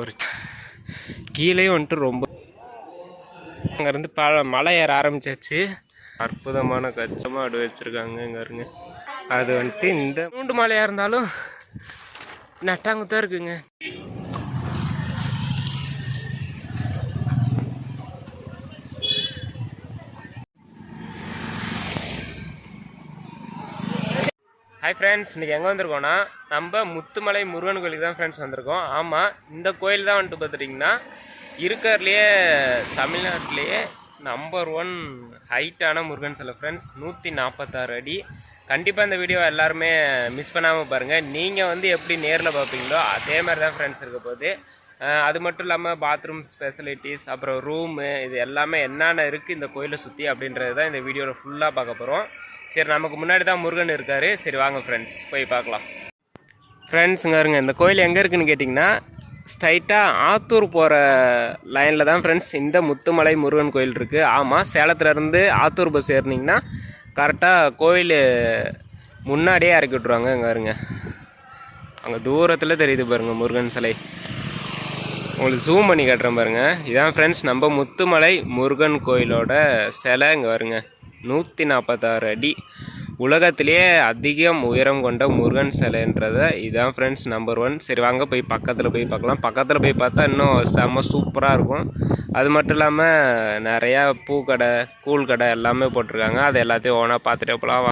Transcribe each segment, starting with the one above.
ஒரு கீழே வந்துட்டு ரொம்ப அங்கேருந்து ப மலை ஏற ஆரம்பிச்சாச்சு. அற்புதமான கச்சமாக அடு வச்சுருக்காங்க இங்கே இருங்க அது வந்துட்டு இந்த மூண்டு மலையாக இருந்தாலும் நட்டாங்குத்தான் இருக்குங்க. ஹாய் ஃப்ரெண்ட்ஸ் இன்றைக்கி எங்கே வந்திருக்கோன்னா நம்ம முத்துமலை முருகன் கோயிலுக்கு தான் ஃப்ரெண்ட்ஸ் வந்திருக்கோம். ஆமாம் இந்த கோயில் தான் வந்துட்டு பார்த்துட்டிங்கன்னா இருக்கிறதுலையே தமிழ்நாட்டிலேயே நம்பர் ஒன் ஹைட்டான முருகன் சிலை ஃப்ரெண்ட்ஸ் நூற்றி நாற்பத்தாறு அடி. கண்டிப்பாக இந்த வீடியோ எல்லாருமே மிஸ் பண்ணாமல் பாருங்கள் நீங்கள் வந்து எப்படி நேரில் பார்ப்பீங்களோ அதே மாதிரி தான் ஃப்ரெண்ட்ஸ் இருக்க போகுது. அது மட்டும் இல்லாமல் பாத்ரூம் ஃபெசிலிட்டிஸ் அப்புறம் ரூமு இது எல்லாமே என்னென்ன இருக்குது இந்த கோயிலை சுற்றி அப்படின்றது தான் இந்த வீடியோவில் ஃபுல்லாக பார்க்க போகிறோம் சரி நமக்கு முன்னாடி தான் முருகன் இருக்கார். சரி வாங்க ஃப்ரெண்ட்ஸ் போய் பார்க்கலாம். ஃப்ரெண்ட்ஸுங்க இருங்க. இந்த கோயில் எங்கே இருக்குன்னு கேட்டிங்கன்னா ஸ்ட்ரைட்டாக ஆத்தூர் போகிற லைனில் தான் ஃப்ரெண்ட்ஸ் இந்த முத்துமலை முருகன் கோயில் இருக்குது ஆமாம் சேலத்துலேருந்து ஆத்தூர் பஸ் ஏறினீங்கன்னா கரெக்டாக கோயில் முன்னாடியே இறக்கி விட்ருவாங்க இங்கே இருங்க. அங்கே தூரத்தில் தெரியுது பாருங்கள் முருகன் சிலை. உங்களுக்கு ஜூம் பண்ணி காட்டுறேன் பாருங்க. இதான் ஃப்ரெண்ட்ஸ் நம்ம முத்துமலை முருகன் கோயிலோட சிலை. இங்கே வருங்க. நூற்றி நாற்பத்தாறு அடி. உலகத்திலேயே அதிகம் உயரம் கொண்ட முருகன் சிலைன்றத இதான் ஃப்ரெண்ட்ஸ் நம்பர் ஒன் சரி வாங்க போய் பக்கத்தில் போய் பார்க்கலாம். பக்கத்தில் போய் பார்த்தா இன்னும் செம்ம சூப்பராக இருக்கும். அது மட்டும் இல்லாமல் நிறையா பூக்கடை கூழ் கடை எல்லாமே போட்டிருக்காங்க. அது எல்லாத்தையும் ஓனாக பார்த்துட்டே போகலாம்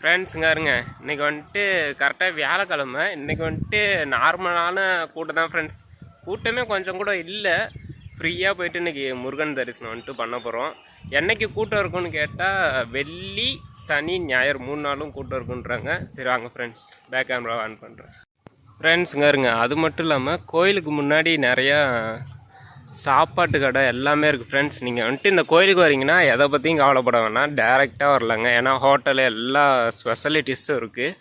ஃப்ரெண்ட்ஸுங்க இருங்க. இன்றைக்கி வந்துட்டு கரெக்டாக வியாழக்கிழமை. இன்றைக்கி வந்துட்டு நார்மலான கூட்டம் தான் ஃப்ரெண்ட்ஸ் கூட்டமே கொஞ்சம் கூட இல்லை. ஃப்ரீயாக போயிட்டு இன்றைக்கி முருகன் தரிசனம் வந்துட்டு பண்ண போகிறோம் என்னைக்கு கூட்டம் இருக்குன்னு கேட்டால் வெள்ளி சனி ஞாயிறு மூணு நாளும் கூட்டம் இருக்குன்றாங்க சரி வாங்க ஃப்ரெண்ட்ஸ் பேக் கேமரா ஆன் பண்ணுறேன் ஃப்ரெண்ட்ஸுங்க இருங்க அது மட்டும் இல்லாமல் கோயிலுக்கு முன்னாடி நிறையா சாப்பாட்டு கடை எல்லாமே இருக்குது ஃப்ரெண்ட்ஸ் நீங்கள் வந்துட்டு இந்த கோயிலுக்கு வரீங்கன்னா எதை பற்றியும் கவலைப்பட வேணாம். டேரெக்டாக வரலாங்க. ஏன்னா ஹோட்டலு எல்லா ஸ்பெஷலிட்டிஸும் இருக்குது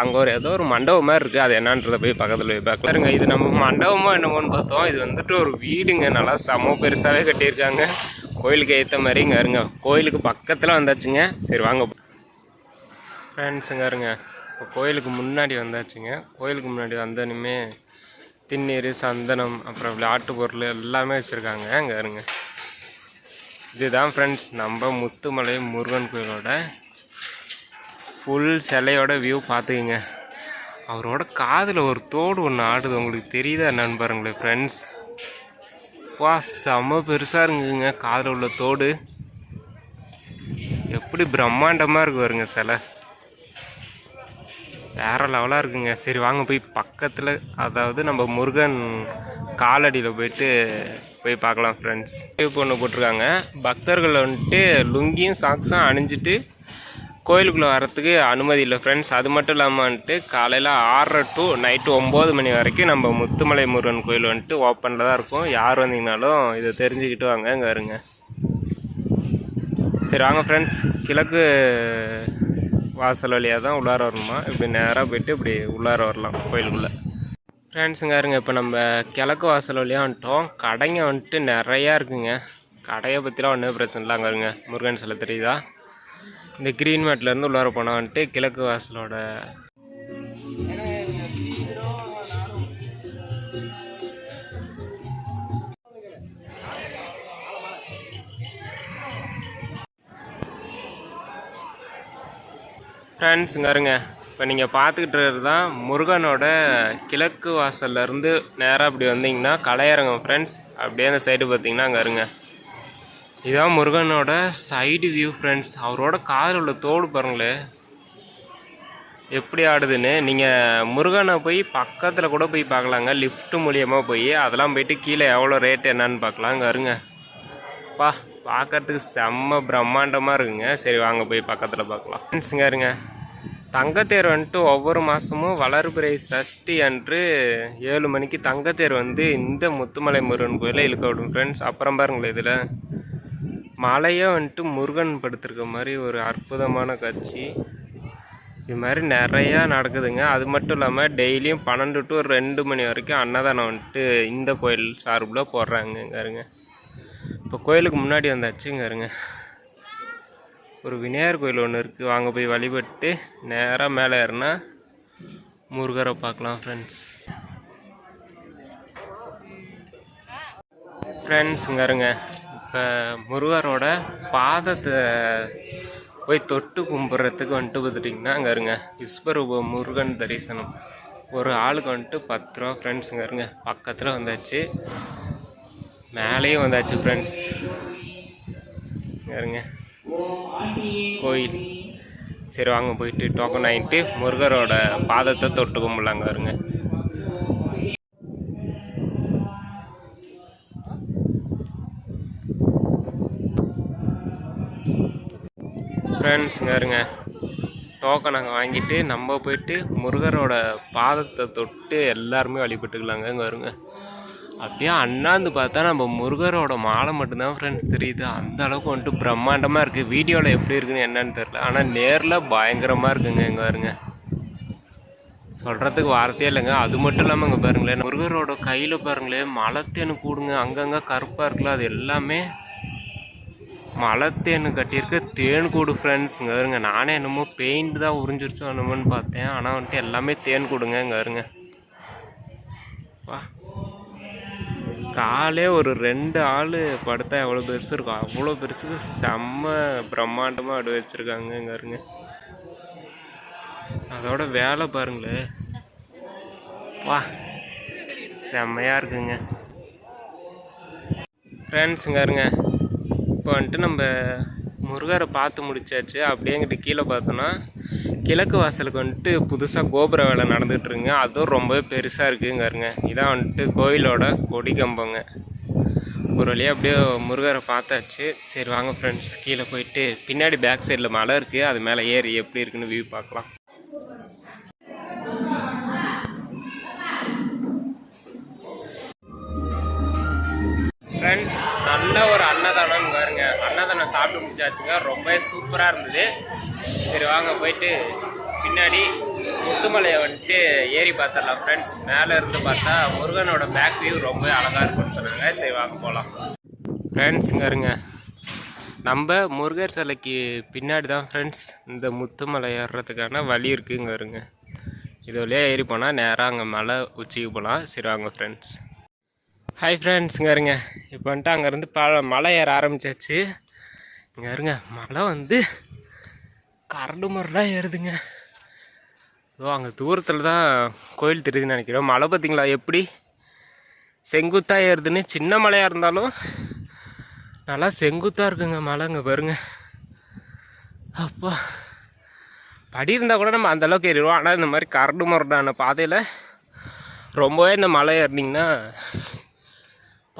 அங்கே ஒரு ஏதோ ஒரு மண்டபம் மாதிரி இருக்குது அது என்னன்றதை போய் பக்கத்தில் போய் பார்க்கலாருங்க இது நம்ம மண்டபமோ என்னமோன்னு பார்த்தோம். இது வந்துட்டு ஒரு வீடுங்க. நல்லா செம பெருசாகவே கட்டியிருக்காங்க. கோயிலுக்கு ஏற்ற மாதிரி இங்கே இருங்க. கோயிலுக்கு பக்கத்தில் வந்தாச்சுங்க. சரி வாங்க. ஃப்ரெண்ட்ஸுங்க இருங்க. இப்போ கோயிலுக்கு முன்னாடி வந்தாச்சுங்க. கோயிலுக்கு முன்னாடி வந்தனுமே திண்ணீர் சந்தனம் அப்புறம் விளையாட்டு பொருள் எல்லாமே வச்சுருக்காங்க. அங்கே இருங்க. இதுதான் ஃப்ரெண்ட்ஸ் நம்ம முத்துமலை முருகன் கோயிலோட ஃபுல் சிலையோட வியூ பார்த்துக்குங்க. அவரோட காதில் ஒரு தோடு ஒன்று ஆடுது. உங்களுக்கு தெரியுதா என்னன்னு ஃப்ரெண்ட்ஸ் அப்பா செம்ம பெருசாக இருக்குங்க. காதில் உள்ள தோடு. எப்படி பிரம்மாண்டமாக இருக்கு வருங்க சிலை. வேற லெவலாக இருக்குங்க. சரி வாங்க போய் பக்கத்தில் அதாவது நம்ம முருகன் காலடியில் போயிட்டு போய் பார்க்கலாம் ஃப்ரெண்ட்ஸ் பொண்ணு போட்டிருக்காங்க. பக்தர்கள் வந்துட்டு லுங்கியும் சாக்ஸும் அணிஞ்சிட்டு கோயிலுக்குள்ளே வரத்துக்கு அனுமதி இல்லை ஃப்ரெண்ட்ஸ் அது மட்டும் இல்லாமல் வந்துட்டு காலையில் ஆறரை டு நைட்டு ஒம்பது மணி வரைக்கும் நம்ம முத்துமலை முருகன் கோயில் வந்துட்டு ஓப்பனில் தான் இருக்கும். யார் வந்தீங்கனாலும் இதை தெரிஞ்சுக்கிட்டு வாங்க இங்கே வருங்க சரி வாங்க ஃப்ரெண்ட்ஸ் கிழக்கு வாசல் வழியாக தான் உள்ளார வரணுமா? இப்படி நேராக போயிட்டு இப்படி உள்ளார வரலாம் கோயிலுக்குள்ளே. ஃப்ரெண்ட்ஸுங்க இருங்க. இப்போ நம்ம கிழக்கு வாசல் வழியாக வந்துட்டோம். கடைங்க வந்துட்டு நிறையா இருக்குங்க. கடையை பற்றிலாம் ஒன்றும் பிரச்சனை இல்லை. அங்கே இருங்க. முருகன் சிலை தெரியுதா? இந்த க்ரீன் மேட்லேருந்து உள்ளார போனால் வந்துட்டு கிழக்கு வாசலோட ஃப்ரெண்ட்ஸ் இருங்க. இப்போ நீங்கள் பார்த்துக்கிட்டு இருக்கிறது தான் முருகனோட கிழக்கு வாசல்லேருந்து நேராக அப்படி வந்தீங்கன்னா கலையரங்கம் ஃப்ரெண்ட்ஸ் அப்படியே அந்த சைடு பார்த்தீங்கன்னா அங்கே இருங்க. இதான் முருகனோட சைடு வியூ ஃப்ரெண்ட்ஸ் அவரோட காதில் உள்ள தோடு பாருங்களேன் எப்படி ஆடுதுன்னு? நீங்கள் முருகனை போய் பக்கத்தில் கூட போய் பார்க்கலாங்க. லிஃப்ட் மூலியமாக போய். அதெல்லாம் போயிட்டு கீழே எவ்வளோ ரேட் என்னன்னு பார்க்கலாம். அங்கே இருங்க பா பார்க்கறதுக்கு செம்ம பிரம்மாண்டமாக இருக்குங்க. சரி வாங்க போய் பக்கத்தில் பார்க்கலாம். ஃப்ரெண்ட்ஸுங்க இருங்க. தங்கத்தேர் வந்துட்டு ஒவ்வொரு மாதமும் வளர்பிறை சஷ்டி அன்று ஏழு மணிக்கு தங்கத்தேர் வந்து இந்த முத்துமலை முருகன் கோயிலில் இழுக்க விடும் ஃப்ரெண்ட்ஸ் அப்புறம் பாருங்களேன் இதில். மலையே வந்துட்டு முருகன் படுத்திருக்க மாதிரி ஒரு அற்புதமான காட்சி. இது மாதிரி நிறையா நடக்குதுங்க. அது மட்டும் இல்லாமல் டெய்லியும் பன்னெண்டு டு ரெண்டு மணி வரைக்கும் அன்னதானம் வந்துட்டு இந்த கோயில் சார்பில் போடுறாங்கங்காருங்க. இப்போ கோயிலுக்கு முன்னாடி வந்தாச்சுங்காருங்க. ஒரு விநாயகர் கோயில் ஒன்று இருக்குது வாங்க போய் வழிபட்டு நேராக மேலே ஏறினா முருகரை பார்க்கலாம் ஃப்ரெண்ட்ஸ் ஃப்ரெண்ட்ஸுங்காருங்க முருகரோட பாதத்தை போய் தொட்டு கும்பிட்றதுக்கு வந்துட்டு பார்த்துட்டிங்கன்னா அங்கே இருங்க. விஸ்வரூப முருகன் தரிசனம். ஒரு ஆளுக்கு வந்துட்டு பத்து ரூபா ஃப்ரெண்ட்ஸுங்க இருங்க. பக்கத்தில் வந்தாச்சு. மேலேயும் வந்தாச்சு ஃப்ரெண்ட்ஸ் இருங்க. கோயில். சரி வாங்க போயிட்டு டோக்கன் ஆகிட்டு முருகரோட பாதத்தை தொட்டு கும்பிடலாங்க வருங்க ஃப்ரெண்ட்ஸுங்க இருங்க. டோக்கன் நாங்கள் வாங்கிட்டு நம்ம போயிட்டு முருகரோட பாதத்தை தொட்டு எல்லாருமே வழிபட்டுக்கலாங்க இங்கே வருங்க அப்படியே அண்ணாந்து பார்த்தா நம்ம முருகரோட மாலை மட்டும்தான் ஃப்ரெண்ட்ஸ் தெரியுது. அந்த அளவுக்கு வந்துட்டு பிரம்மாண்டமாக இருக்குது வீடியோவில் எப்படி இருக்குன்னு என்னன்னு தெரில ஆனால் நேரில் பயங்கரமாக இருக்குங்க இங்கே வருங்க சொல்கிறதுக்கு வார்த்தையே இல்லைங்க. அது மட்டும் இல்லாமல் இங்கே பாருங்களேன் முருகரோட கையில் பாருங்களேன் மலத்தேன்னு கூடுங்க. அங்கங்கே கருப்பாக இருக்குல்ல அது எல்லாமே மலத்தேனு கட்டியிருக்க. தேன் கூடு ஃப்ரெண்ட்ஸ் இங்கே வருங்க. நானே என்னமோ பெயிண்ட் தான் உறிஞ்சிருச்சோ என்னமோன்னு பார்த்தேன். ஆனால் வந்துட்டு எல்லாமே தேன் கூடுங்க இங்கே வருங்க. வா. காலே ஒரு ரெண்டு ஆள் படுத்தா எவ்வளோ பெருசு இருக்கும். அவ்வளோ பெருசுக்கு செம்ம பிரம்மாண்டமாக அடி வச்சுருக்காங்க இங்கே வருங்க. அதோட வேலை பாருங்களேன் வா. செம்மையாக இருக்குங்க. ஃப்ரெண்ட்ஸ் இங்கே இருங்க இப்போ வந்துட்டு நம்ம முருகரை பார்த்து முடிச்சாச்சு. அப்படியேங்கிட்டு கீழே பார்த்தோன்னா கிழக்கு வாசலுக்கு வந்துட்டு புதுசாக கோபுர வேலை நடந்துகிட்ருங்க அதுவும் ரொம்பவே பெருசாக இருக்குங்காருங்க இதான் வந்துட்டு கோயிலோட கொடி கம்பங்க ஒரு வழியாக அப்படியே முருகரை பார்த்தாச்சு. சரி வாங்க ஃப்ரெண்ட்ஸ் கீழே போயிட்டு பின்னாடி பேக் சைடில் மலை இருக்குது அது மேலே ஏறி எப்படி இருக்குன்னு வியூ பார்க்கலாம். சாப்பிட்டு முடிச்சாச்சுங்க ரொம்ப சூப்பராக இருந்தது. சரி வாங்க போயிட்டு பின்னாடி முத்துமலையை வந்துட்டு ஏறி பார்த்துடலாம் ஃப்ரெண்ட்ஸ் மேலே இருந்து பார்த்தா முருகனோட பேக் வியூ ரொம்ப அழகாக இருக்குன்னு சொன்னாங்க. சரி வாங்க போகலாம் ஃப்ரெண்ட்ஸுங்க இருங்க. நம்ம முருகர் சிலைக்கு பின்னாடி தான் ஃப்ரெண்ட்ஸ் இந்த முத்துமலை ஏறுறதுக்கான வழி இருக்குங்க இருங்க. இது வழியாக ஏறி போனால் நேராக அங்கே மலை உச்சிக்கு போகலாம் சரி வாங்க ஃப்ரெண்ட்ஸ் ஹாய் ஃப்ரெண்ட்ஸுங்க இருங்க. இப்போ வந்துட்டு அங்கேருந்து ப மலை ஏற ஆரம்பிச்சாச்சு. இங்கே இருங்க மலை வந்து கரடு முரடாக ஏறுதுங்க. ஓ அங்கே தூரத்தில் தான் கோயில் தெரியுதுன்னு நினைக்கிறோம் மலை பார்த்திங்களா எப்படி? செங்குத்தாக ஏறுதுன்னு. சின்ன மலையாக இருந்தாலும் நல்லா செங்குத்தாக இருக்குங்க மலை இங்கே பாருங்க. அப்பா. படி இருந்தால் கூட நம்ம அந்தளவுக்கு ஏறிடுவோம். ஆனால் இந்த மாதிரி கரடு முரடான பாதையில் ரொம்பவே இந்த மலை ஏறினீங்கன்னா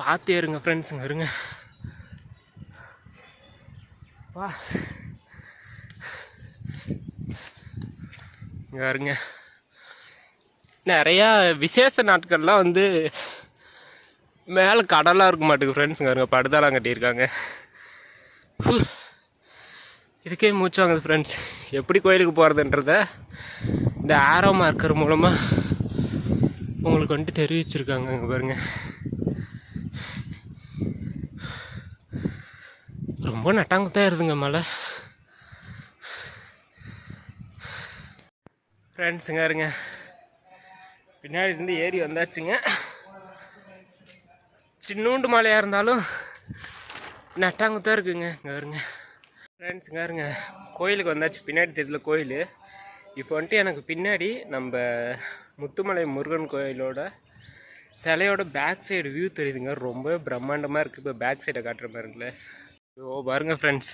பார்த்து ஏறுங்க ஃப்ரெண்ட்ஸுங்க இருங்க. வா. இங்கே வருங்க நிறையா விசேஷ நாட்கள்லாம் வந்து மேலே கடலாக இருக்க மாட்டேங்குது ஃப்ரெண்ட்ஸுங்க இருங்க படுதாலாம் கட்டியிருக்காங்க. இதுக்கே மூச்சு வாங்குது ஃப்ரெண்ட்ஸ் எப்படி கோயிலுக்கு போகிறதுன்றத இந்த ஆரோ மார்க்கர் மூலமாக உங்களுக்கு வந்துட்டு தெரிவிச்சிருக்காங்க இங்கே பாருங்க. ரொம்ப நட்டாங்கத்தான் இருதுங்க மலை ஃப்ரெண்ட்ஸுங்க இருங்க. பின்னாடி இருந்து ஏறி வந்தாச்சுங்க. சின்னூண்டு மலையாக இருந்தாலும் நட்டாங்கத்தான் இருக்குங்க. இங்கே வருங்க. ஃப்ரெண்ட்ஸுங்க இருங்க. கோயிலுக்கு வந்தாச்சு. பின்னாடி தெரியல கோயில். இப்போ வந்துட்டு எனக்கு பின்னாடி நம்ம முத்துமலை முருகன் கோயிலோட சிலையோட பேக் சைடு வியூ தெரியுதுங்க. ரொம்ப பிரம்மாண்டமாக இருக்குது இப்போ பேக் சைடை காட்டுற பாருங்களே ஓ பாருங்க ஃப்ரெண்ட்ஸ்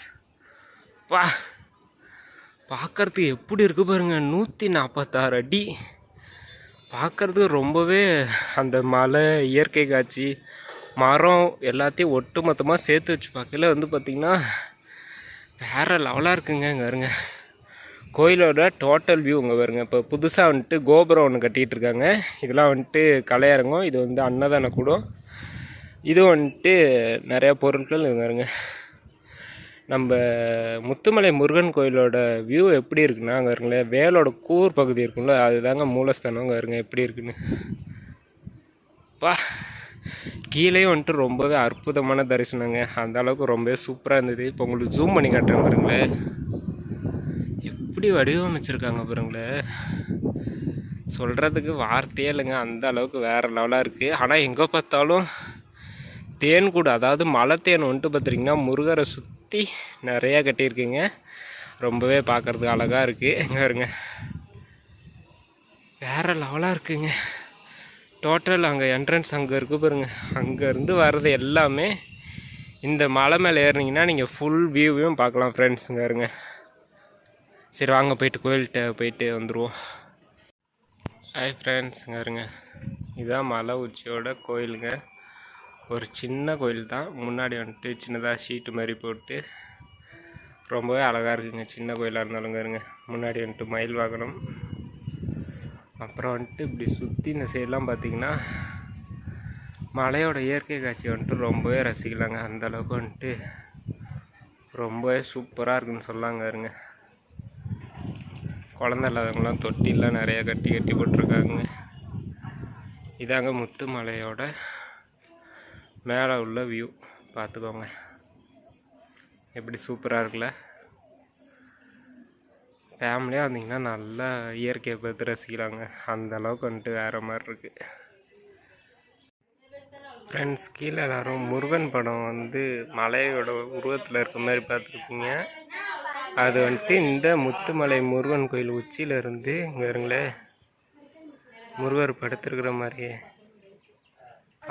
பா பார்க்கறதுக்கு எப்படி இருக்குது பாருங்க நூற்றி நாற்பத்தாறு அடி. பார்க்கறதுக்கு ரொம்பவே அந்த மலை இயற்கை காட்சி மரம் எல்லாத்தையும் ஒட்டு மொத்தமாக சேர்த்து வச்சு பார்க்கல வந்து பார்த்திங்கன்னா வேறு லெவலாக இருக்குங்க இங்கே வருங்க கோயிலோட டோட்டல் வியூ இங்கே வருங்க இப்போ புதுசாக வந்துட்டு கோபுரம் ஒன்று கட்டிகிட்டு இருக்காங்க. இதெல்லாம் வந்துட்டு கலையரங்கம் இது வந்து அன்னதான கூடம் இது வந்துட்டு நிறையா பொருட்கள் இங்கே வருங்க நம்ம முத்துமலை முருகன் கோயிலோட வியூ எப்படி இருக்குன்னா அங்கே இருங்களேன் வேலோட கூர் பகுதி இருக்கும்ல அதுதாங்க மூலஸ்தானம் அங்கே இருங்க எப்படி இருக்குன்னு. பா கீழே வந்துட்டு ரொம்பவே அற்புதமான தரிசனங்க. அந்த அளவுக்கு ரொம்பவே சூப்பராக இருந்தது. இப்போ உங்களுக்கு ஜூம் பண்ணி காட்டுறேன் பாருங்களேன். எப்படி வடிவமைச்சிருக்காங்க பாருங்களேன். சொல்கிறதுக்கு வார்த்தையே இல்லைங்க அந்த அளவுக்கு வேறு லெவலாக இருக்குது ஆனால் எங்கே பார்த்தாலும் தேன் கூட அதாவது மலை தேன் வந்துட்டு பார்த்துட்டிங்கன்னா முருகரை சுற்றி நிறையா கட்டியிருக்குங்க. ரொம்பவே பார்க்குறதுக்கு அழகாக இருக்குது எங்கே இருங்க வேறு லெவலாக இருக்குங்க. டோட்டல் அங்கே என்ட்ரன்ஸ் அங்கே இருக்கு பாருங்க. அங்கேருந்து வர்றது எல்லாமே இந்த மலை மேலே ஏறினீங்கன்னா நீங்கள் ஃபுல் வியூவையும் பார்க்கலாம் ஃப்ரெண்ட்ஸுங்க இருங்க சரி வாங்க போயிட்டு கோயில்கிட்ட போயிட்டு வந்துடுவோம் ஹாய் ஃப்ரெண்ட்ஸுங்க இருங்க இதுதான் மலை உச்சியோட கோயிலுங்க. ஒரு சின்ன கோயில் தான். முன்னாடி வந்துட்டு சின்னதாக ஷீட்டு மாதிரி போட்டு ரொம்பவே அழகாக இருக்குங்க. சின்ன கோயிலாக இருந்தாலும் இருங்க முன்னாடி வந்துட்டு மயில் வாகனம். அப்புறம் வந்துட்டு இப்படி சுற்றி இந்த சைடெலாம் பார்த்தீங்கன்னா மலையோட இயற்கை காட்சி வந்துட்டு ரொம்பவே ரசிக்கலாங்க. அந்தளவுக்கு வந்துட்டு ரொம்பவே சூப்பராக இருக்குன்னு சொல்லாங்க இருங்க குழந்த இல்லாதவங்களாம் தொட்டிலாம் நிறையா கட்டி கட்டி போட்டிருக்காங்க. இதாங்க முத்து மலையோட மேலே உள்ள வியூ பார்த்துக்கோங்க எப்படி சூப்பராக இருக்குல்ல? ஃபேமிலியாக வந்தீங்கன்னா நல்லா இயற்கையை பார்த்து ரசிக்கலாங்க. அந்த அளவுக்கு வந்துட்டு வேறு மாதிரி இருக்குது ஃப்ரெண்ட்ஸ் கீழே எல்லாரும் முருகன் படம் வந்து மலையோட உருவத்தில் இருக்க மாதிரி பார்த்துருப்பீங்க அது வந்துட்டு இந்த முத்துமலை முருகன் கோயில் உச்சியிலேருந்து இங்கே இருங்களே முருகர் படுத்திருக்கிற மாதிரியே.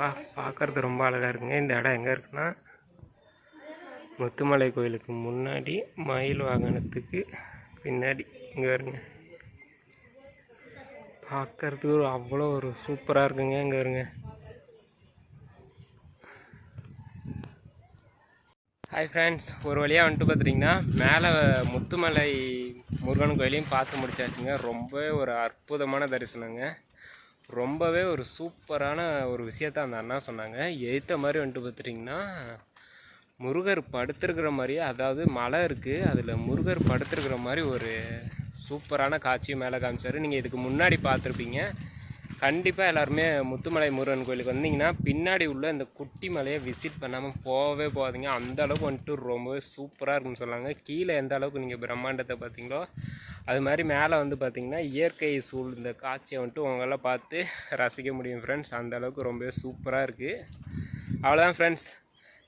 பா பார்க்கறது ரொம்ப அழகாக இருக்குங்க. இந்த இடம் எங்கே இருக்குன்னா முத்துமலை கோயிலுக்கு முன்னாடி மயில் வாகனத்துக்கு பின்னாடி. இங்கே வருங்க. பார்க்குறதுக்கு ஒரு அவ்வளோ ஒரு சூப்பராக இருக்குங்க. இங்கே வருங்க. ஹாய் ஃப்ரெண்ட்ஸ் ஒரு வழியாக வந்துட்டு பார்த்துட்டிங்கன்னா மேலே முத்துமலை முருகன் கோயிலையும் பார்த்து முடிச்சாச்சுங்க. ரொம்பவே ஒரு அற்புதமான தரிசனங்க. ரொம்பவே ஒரு சூப்பரான ஒரு விஷயத்த அந்த அண்ணா சொன்னாங்க. எய்த்த மாதிரி வந்துட்டு பார்த்துட்டிங்கன்னா முருகர் படுத்திருக்கிற மாதிரியே அதாவது மலை இருக்குது அதில் முருகர் படுத்திருக்கிற மாதிரி ஒரு சூப்பரான காட்சி மேலே காமிச்சார். நீங்கள் இதுக்கு முன்னாடி பார்த்துருப்பீங்க. கண்டிப்பாக எல்லாருமே முத்துமலை முருகன் கோயிலுக்கு வந்தீங்கன்னா பின்னாடி உள்ள இந்த குட்டி மலையை விசிட் பண்ணாமல் போகவே போகாதீங்க. அந்த அளவுக்கு வந்துட்டு ரொம்பவே சூப்பராக இருக்குன்னு சொன்னாங்க. கீழே எந்த அளவுக்கு நீங்கள் பிரம்மாண்டத்தை பார்த்தீங்களோ அது மாதிரி மேலே வந்து பார்த்திங்கன்னா இயற்கை சூழ் இந்த காட்சியை வந்துட்டு உங்களால் பார்த்து ரசிக்க முடியும் ஃப்ரெண்ட்ஸ் அந்த அளவுக்கு ரொம்பவே சூப்பராக இருக்குது அவ்வளோதான் ஃப்ரெண்ட்ஸ்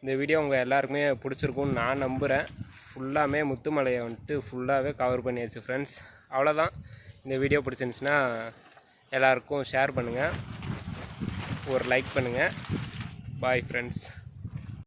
இந்த வீடியோ உங்கள் எல்லாருக்குமே பிடிச்சிருக்கும்னு நான் நம்புகிறேன் ஃபுல்லாமே முத்துமலையை வந்துட்டு ஃபுல்லாகவே கவர் பண்ணியாச்சு ஃப்ரெண்ட்ஸ் அவ்வளோதான் இந்த வீடியோ பிடிச்சிருந்துச்சுன்னா எல்லாருக்கும் ஷேர் பண்ணுங்கள் ஒரு லைக் பண்ணுங்கள் பாய் ஃப்ரெண்ட்ஸ்